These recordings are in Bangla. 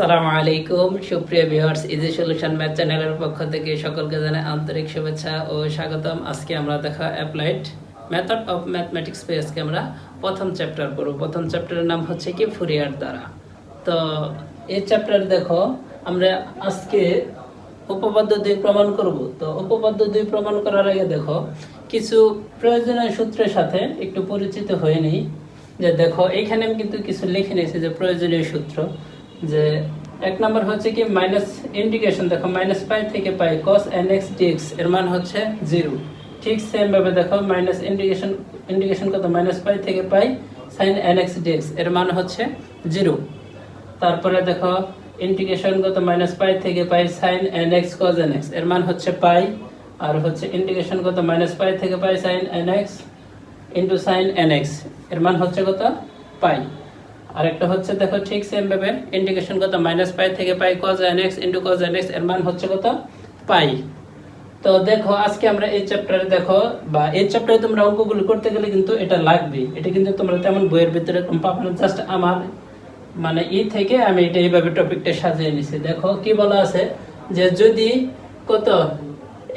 আসসালামু আলাইকুম। সুপ্রিয় ভিউয়ার্স, ইজি সলিউশন ম্যাথ চ্যানেলের পক্ষ থেকে সকলকে জানাই আন্তরিক শুভেচ্ছা ও স্বাগতম। আজকে আমরা দেখা অ্যাপ্লাইড মেথড অফ ম্যাথমেটিক্স পে আজকে আমরা প্রথম চ্যাপ্টার পড়ব। প্রথম চ্যাপ্টারের নাম হচ্ছে কি? ফুরিয়ার দ্বারা। তো এই চ্যাপ্টার দেখো, আমরা আজকে উপপাদ্য দুই প্রমাণ করব। তো উপপাদ্য দুই প্রমাণ করার আগে দেখো, কিছু প্রয়োজনীয় সূত্রের সাথে একটু পরিচিত হয়ে নেই। যে দেখো, এখানে আমি কিন্তু কিছু লিখে নিয়েছি যে প্রয়োজনীয় সূত্র। যে এক নম্বর হচ্ছে কি মাইনাস ইন্ডিকেশন দেখো মাইনাস পাই থেকে pi cos n x d x এর মান হচ্ছে জিরো। ঠিক সেম ভাবে দেখো মাইনাস ইন্ডিকেশন ইন্টিগ্রেশন কত? মাইনাস পাই থেকে pi sine n x d x এর মান হচ্ছে জিরো। তারপরে দেখো ইন্টিগ্রেশন কত? মাইনাস পাই থেকে pi sine n x cos n এক্সের মান হচ্ছে পাই। আর হচ্ছে ইন্টিগ্রেশন কত? মাইনাস পাই থেকে pi sine n x into sine n এক্সের মান হচ্ছে কত? পাই। আরেকটা হচ্ছে, দেখো ঠিক সেম ভাবে ইন্টিগ্রেশন কত? মাইনাস পাই থেকে pi cos n x into cos n এক্সের মান হচ্ছে কত? পাই তো দেখো, আজকে আমরা এই চ্যাপ্টারে দেখো, বা এই চ্যাপ্টারে তোমরা অঙ্কগুলো করতে গেলে কিন্তু এটা লাগবে এটা কিন্তু তোমরা তেমন বইয়ের ভিতরে পাবো না। জাস্ট আমার মানে ই থেকে আমি এটা এইভাবে টপিকটা সাজিয়ে নিছি। দেখো, কি বলা আছে? যে যদি কত?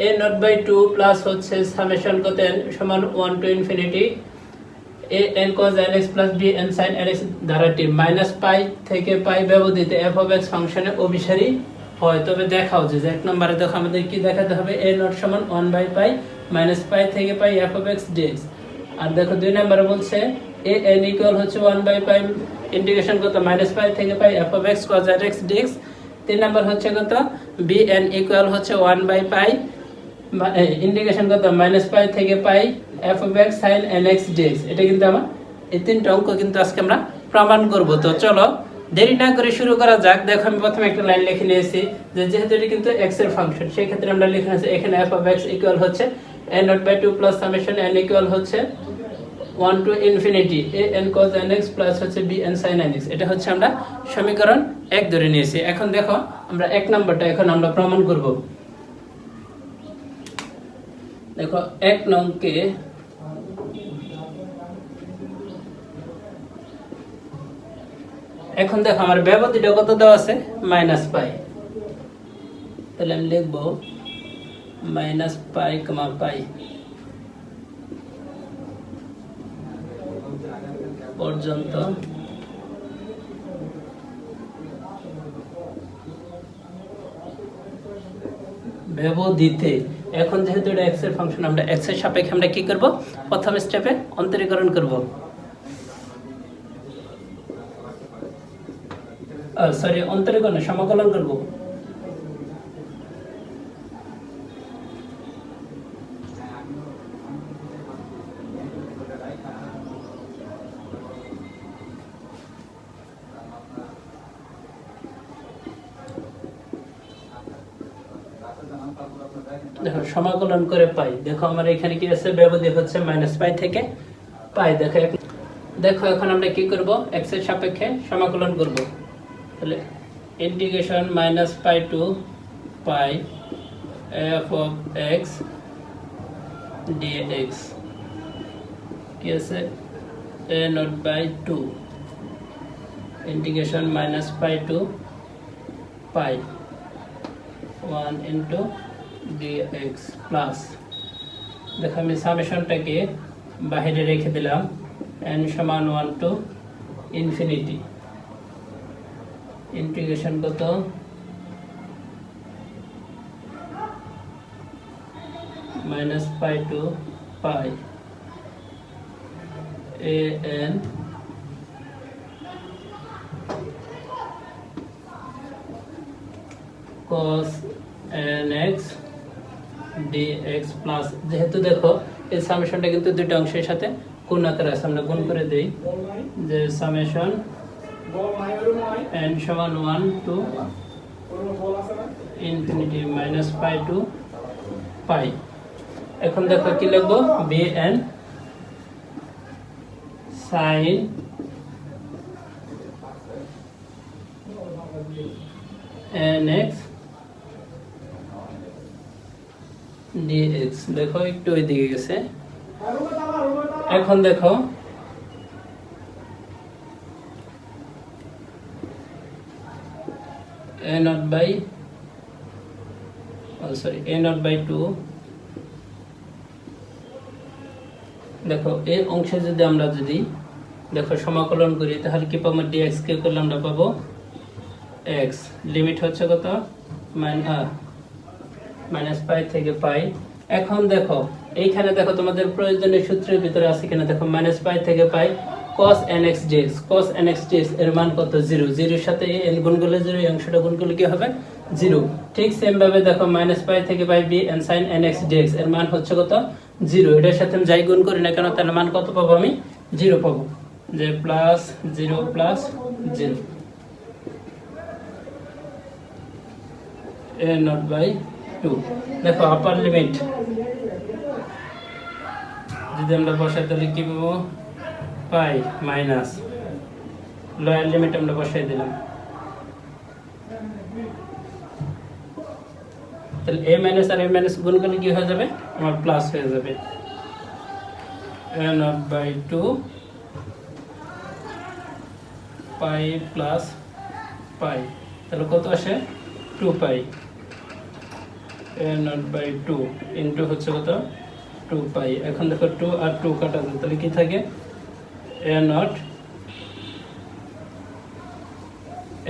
A naught by two plus হচ্ছে সামেশন কত সমান one to infinity a n n x plus b n n x ধারাটি মাইনাস পাই থেকে পাই ব্যবধিত এফ অফ এক্স ফাংশনে অভিসারী হয়। তবে যে যে এক নম্বরে দেখো আমাদের কি দেখাতে হবে? এ নট সমান one by pi minus pi থেকে pi f of x d x আর দেখো দুই নম্বরে বলছে এ এন ইকুয়াল হচ্ছে ওয়ান বাই পাই ইন্টিগ্রেশন কত? মাইনাস পাই থেকে pi f of x cos x d x তিন নম্বর হচ্ছে কত? বি এন ইকুয়াল হচ্ছে ওয়ান বাই পাই ইন্টিগ্রেশন কত? মাইনাস পাই থেকে pi f of x sine n x d x এটা কিন্তু আমার এই তিনটা অঙ্ক কিন্তু আজকে আমরা প্রমাণ করব। তো চলো, দেরি না করে শুরু করা যাক। দেখো, আমি প্রথমে একটা লাইন লিখে নিয়েছি যে যেহেতু এটি কিন্তু এক্সের ফাংশন সেই ক্ষেত্রে আমরা লিখে নিয়েছি, এখানে এফ অফ এক্স ইকুয়াল হচ্ছে n naught by two plus summation n equal হচ্ছে one to infinity a n cos n x plus হচ্ছে b n sine n x এটা হচ্ছে আমরা সমীকরণ এক ধরে নিয়েছি। এখন দেখো, আমরা এক নম্বরটা এখন আমরা প্রমাণ করব। দেখো, এক নংকে এখন দেখো, আমার ব্যবধিটা কত দেওয়া আছে? Minus pi. তাহলে আমি লিখব মাইনাস পাই কমা পাই। পর্যন্ত। ব্যবধিতে এখন যেহেতু এটা এক্সের ফাংশন আমরা এক্সের সাপেক্ষে আমরা কি করব? প্রথম স্টেপে অন্তরীকরণ করব। সরি অন্তরীকরণ সমাকলন করব। দেখো, সমাকলন করে পাই। দেখো, আমার এখানে কি আছে? ব্যবধি হচ্ছে মাইনাস পাই থেকে পাই। দেখো দেখো, এখন আমরা কি করব? এক্সের সাপেক্ষে সমাকলন করব। তাহলে integration minus pi to pi f of x d x কি আছে? A naught by two integration minus pi to pi one into d x plus দেখো, আমি সামেশনটাকে বাহিরে রেখে দিলাম এন সমান ওয়ান টু ইনফিনিটি ইন্টিগ্রেশন কত? Minus pi to pi a n cos nx plus যেহেতু দেখো, এই সামেশনটা কিন্তু দুটো অংশের সাথে গুণ আকারে আছে, আমরা গুণ করে দেই। যে সামেশন n সমান 1 to infinity minus pi to pi এখন দেখো কি লিখব? B n sine nx dx দেখো একটু ওই দিকে গেছে। এখন দেখো a naught by sorry a naught by two দেখো এই অংশে যদি আমরা যদি দেখো সমাকলন করি, তাহলে কি পাবো? ডিএক্স কে করলে আমরা পাবো এক্স লিমিট হচ্ছে কত? মাইনাস পাই থেকে পাই এখন দেখো, এইখানে দেখো তোমাদের প্রয়োজনীয় সূত্রের ভিতরে আছে কিনা? দেখো মাইনাস পাই থেকে পাই cos nx dx cos nx dx এর মান কত? জিরো জিরোর সাথে n গুণ করলে জিরো এই অংশটা গুণ করলে কি হবে? জিরো ঠিক সেম ভাবে দেখো পাই থেকে pi b n sine nx dx এর মান হচ্ছে কত? জিরো এটার সাথে আমি যাই গুণ করি না কেন, তার মান কত পাবো আমি? জিরো পাবো। যে plus zero plus zero a not by 2 দেখো আপার লিমিট যদি আমরা বসাই, তাহলে কি পাবো? পাই মাইনাস। লোয়ার লিমিট আমরা বসাই দিলাম। তাহলে a মাইনাস আর a মাইনাস গুণ করলে কি হয়ে যাবে? আমার প্লাস হয়ে যাবে। a not by 2 pi plus pi তাহলে কত আসে? Two pi a naught by two into হচ্ছে কত? টু পাই এখন দেখো টু আর টু কাটা যায়। তাহলে কি থাকে? এ নট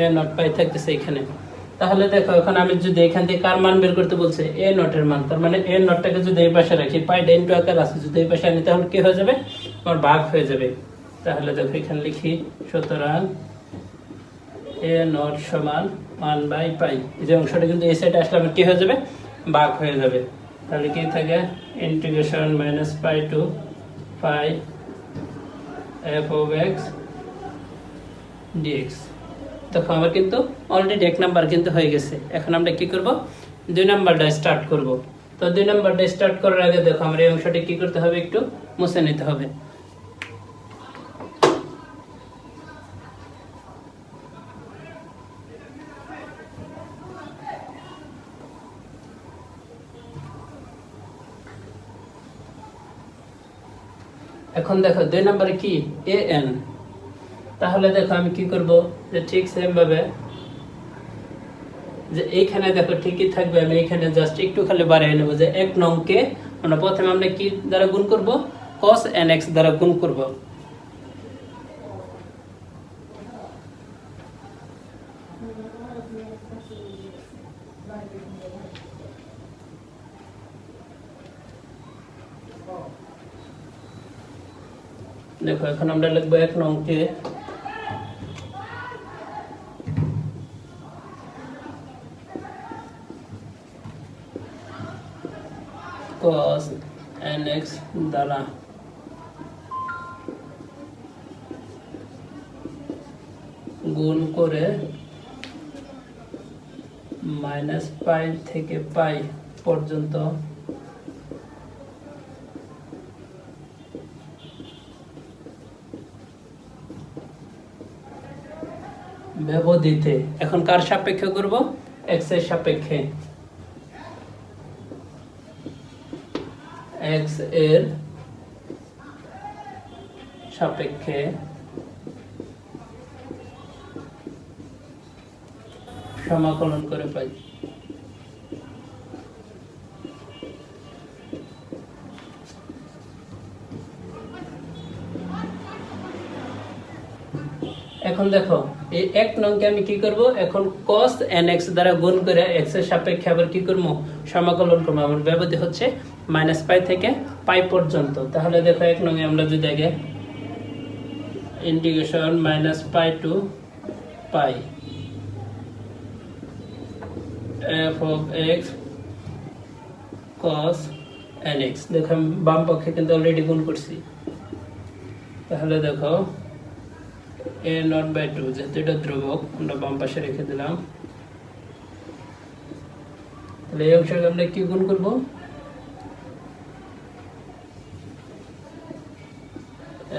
এ নট পাই থাকতেছে এখানে। তাহলে দেখো, এখন আমি যদি এখান থেকে কার মান বের করতে বলছে? এ নটের মান। তার মানে এ নটটাকে যদি এই পাশে রাখি পাইটা ইন্টু আকার আছে, যদি এই পাশে আনি, তাহলে কি হয়ে যাবে? আমার ভাগ হয়ে যাবে। তাহলে দেখো, এখানে লিখি, সুতরাং এ নট সমান ওয়ান বাই পাই। এই যে অংশটা কিন্তু এই সাইডে আসলে আমার কি হয়ে যাবে? ভাগ হয়ে যাবে। তাহলে কি থাকে? Integration minus pi to pi f of x d x দেখো, আমার কিন্তু অলরেডি এক নাম্বার কিন্তু হয়ে গেছে। এখন আমরা কি করব? দুই নাম্বারটা স্টার্ট করব। তো দুই নাম্বারটা স্টার্ট করার আগে দেখো, আমরা এই অংশটি কি করতে হবে? একটু মুছে নিতে হবে। এখন দেখো, দুই নম্বরে কি? এ এন তাহলে দেখো, আমি কি করব? যে ঠিক সেম ভাবে যে এইখানে দেখো, ঠিকই থাকবে, আমি এখানে জাস্ট একটু খালি বাড়িয়ে নেব যে এক নংকে আমরা প্রথমে আমরা কি দ্বারা গুণ করব? এন এক্স দ্বারা গুণ করব। দেখো, এখন আমরা লিখব এক নংকে cos nx দ্বারা। গুণ করে মাইনাস পাই থেকে পাই পর্যন্ত ব্যবধিতে এখন কার সাপেক্ষে করব? এক্সের সাপেক্ষে। এক্সের সাপেক্ষে সমাকলন করে পাই। এখন দেখো, এই এক নংকে আমি কি করব? এখন cos nx দ্বারা গুণ করে x এর সাপেক্ষে আবার কি করব? সমাকলন করব। আমার ব্যবধি হচ্ছে মাইনাস পাই থেকে পাই পর্যন্ত। তাহলে দেখো এক নংয়ে আমরা যদি আগে integration minus pi to pi f of x cos nx দেখো আমি বাম পক্ষে কিন্তু অলরেডি গুণ করছি। তাহলে দেখো এ নট বাই টু যেহেতু এটা ধ্রুবক, আমরা বাম পাশে রেখে দিলাম। তাহলে এই অংশকে আমরা কি গুণ করব?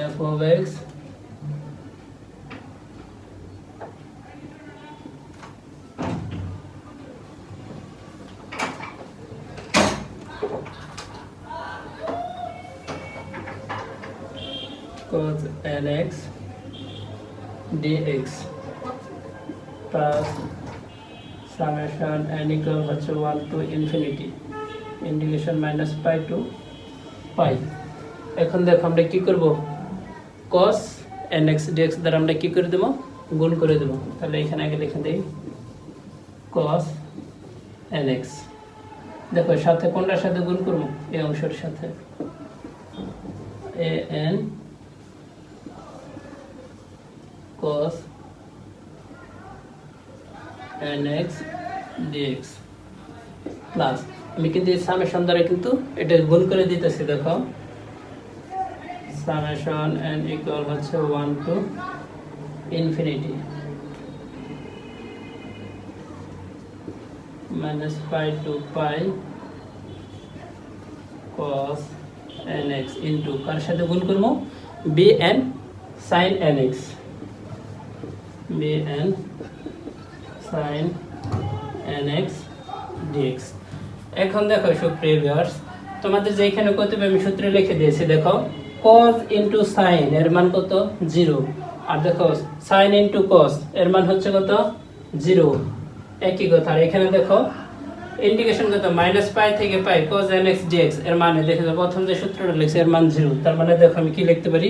F nx dx. Plus summation n equal হচ্ছে one to infinity integration minus pi to pi এখন দেখো আমরা কি করব? কস এন এক্স দ্বারা আমরা কি করে দেবো? গুণ করে দেবো। তাহলে এখানে আগে লিখে দিই এন এক্স দেখো, সাথে কোনটার সাথে গুণ করব? এই অংশের সাথে। A n cos nx dx plus আমি কিন্তু এই সামেশন দ্বারা কিন্তু এটা গুণ করে দিতেছি, দেখো। সামেশন n ইকুয়াল হচ্ছে 1 to infinity minus pi to pi cos nx into কার সাথে গুণ করব? bn sin nx bn sin nx dx এখন দেখো সুপ্রিয় ভিউয়ার্স তোমাদের যে এখানে কতিপয় আমি সূত্রে লিখে দিয়েছি, দেখো, cos ইনটু sin এর মান কত? জিরো আর দেখো, sin ইনটু cos এর মান হচ্ছে কত? জিরো একই কথা। আর এখানে দেখো ইন্টিগ্রেশন কত? মাইনাস পাই থেকে পাই cos nx dx এর মানে দেখে প্রথম যে সূত্রটা লিখছি এর মান জিরো তার মানে দেখো আমি কি লিখতে পারি?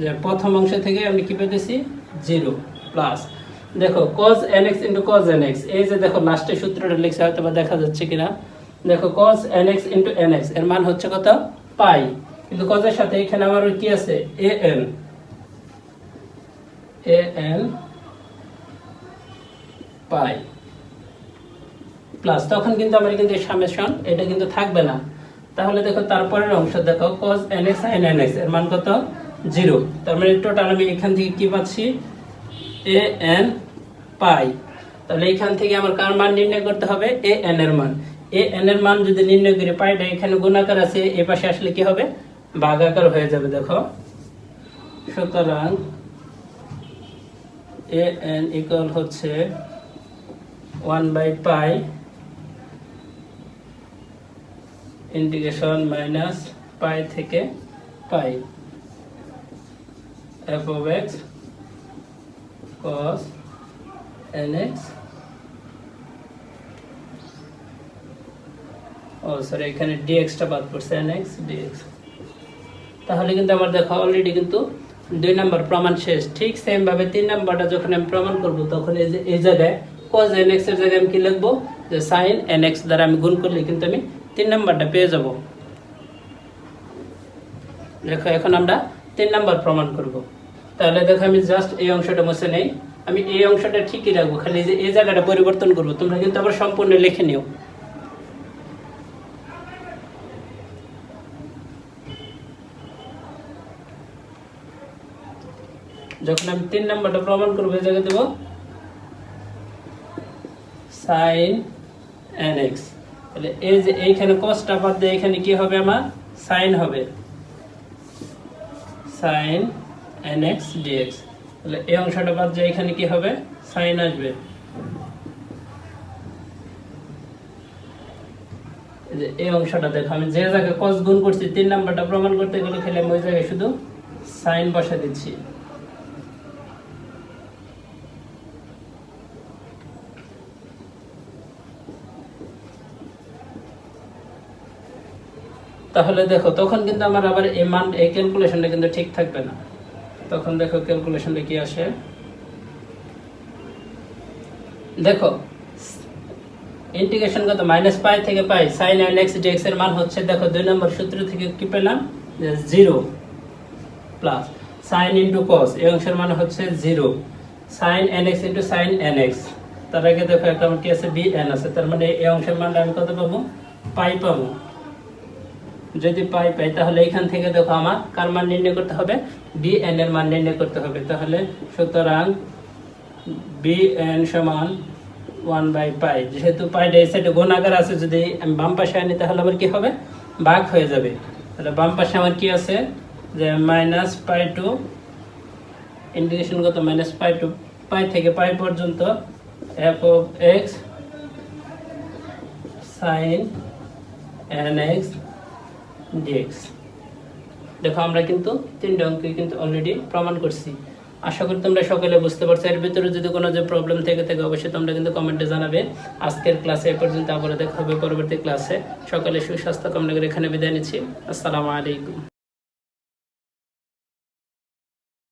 যে প্রথম অংশ থেকে আমি কি পেতেছি? জিরো প্লাস দেখো, cos nx into cos nx, এই যে দেখো লাস্টে সূত্রটা লিখছে হয়তো বা দেখা যাচ্ছে কিনা। দেখো, cos nx ইন্টু nx, এর মান হচ্ছে কত? পাই। কিন্তু এর সাথে এখানে আমার কি আছে? an an pi. প্লাস তখন কিন্তু আমার কিন্তু সামেশন এটা কিন্তু থাকবে না। তাহলে দেখো, তারপরের অংশ দেখো, cos nx sin nx, এর মান কত? জিরো তার মানে টোটাল আমি এখান থেকে কি পাচ্ছি? A n pi. তাহলে এখান থেকে আমার কার মান নির্ণয় করতে হবে? এ এন এর মান। এ এন এর মান যদি নির্ণয় করি পাইটা এখানে গুণাকার আছে। এ পাশে আসলে কি হবে? ভাগাকার হয়ে যাবে, দেখো। সুতরাং এ এন ইকুয়াল হচ্ছে one by pi integration minus pi থেকে pi f of x cos nx, ও সরি এখানে dx টা বাদ পড়ছে, nx, dx তাহলে কিন্তু আমার দেখো অলরেডি কিন্তু দুই নাম্বার প্রমাণ শেষ। ঠিক সেম ভাবে তিন নাম্বারটা যখন আমি প্রমাণ করব, তখন এই যে, এই জায়গায় cos nx এর জায়গায় আমি কি লিখব? যে sin nx দ্বারা আমি গুণ করলে কিন্তু আমি তিন নাম্বারটা পেয়ে যাব। দেখো, এখন আমরা তিন নাম্বার প্রমাণ করব। তাহলে দেখো আমি জাস্ট এই অংশটা মুছে নেই। আমি এই অংশটা ঠিকই রাখব, খালি যে এই জায়গাটা পরিবর্তন করব, তোমরা কিন্তু আবার সম্পূর্ণ লিখে নিও। যখন আমি তিন নাম্বারটা প্রমাণ করব, এই জায়গায় দেবো। সাইন এন এক্স তাহলে এই যে এইখানে কসটা বাদ দিয়ে এখানে কি হবে আমার? সাইন হবে। সাইন এন এক্স ডিএক্স তাহলে এই অংশটা বাদ যায় এখানে কি হবে? সাইন আসবে। যে এই অংশটা দেখো, আমি যে জায়গায় কস গুণ করছি, তিন নাম্বারটা প্রমাণ করতে গেলে খেলে ওই জায়গায় শুধু সাইন বসা দিচ্ছি। তাহলে দেখো, তখন কিন্তু আমার আবার এই মান, এই ক্যালকুলেশনটা কিন্তু ঠিক থাকবে না। তখন দেখো ক্যালকুলেশনটা কি আসে? দেখো ইন্টিগ্রেশন কত? মাইনাস পাই থেকে pi sine n x d x এর মান হচ্ছে, দেখো, দুই নম্বর সূত্র থেকে কি পেলাম? Zero plus sine into cos এই অংশের মান হচ্ছে zero sine n x into sine n x তার আগে দেখো একটা আমার কি আছে? বি এন আছে। তার মানে এই অংশের মানটা আমি কত পাবো? পাই পাবো। যদি পাই পাই। তাহলে এখান থেকে দেখো আমার কার মান নির্ণয় করতে হবে? বি এন এর মান নির্ণয় করতে হবে। তাহলে সুতরাং বি এন সমান ওয়ান বাই পাই যেহেতু পাইটা এই সাইডে গুণাগার আছে, যদি আমি বাম পাশে আনি, তাহলে আমার কি হবে? ভাগ হয়ে যাবে। তাহলে বাম পাশে আমার কি আছে? যে মাইনাস পাই টু ইন্টিগ্রেশন কত? মাইনাস পাই টু পাই থেকে পাই পর্যন্ত f of x sine n x d x দেখো, আমরা কিন্তু তিনটে অঙ্কে কিন্তু অলরেডি প্রমাণ করছি। আশা করি তোমরা সকলে বুঝতে পারছ। এর ভিতরে যদি কোনো যে প্রবলেম থেকে থাকে, অবশ্যই তোমরা কিন্তু কমেন্টে জানাবে। আজকের ক্লাসে এ পর্যন্ত আবার দেখা হবে পরবর্তী ক্লাসে সকালে সুস্বাস্থ্য, কামনা করে এখানে বিদায় নিচ্ছি। আসসালামু আলাইকুম।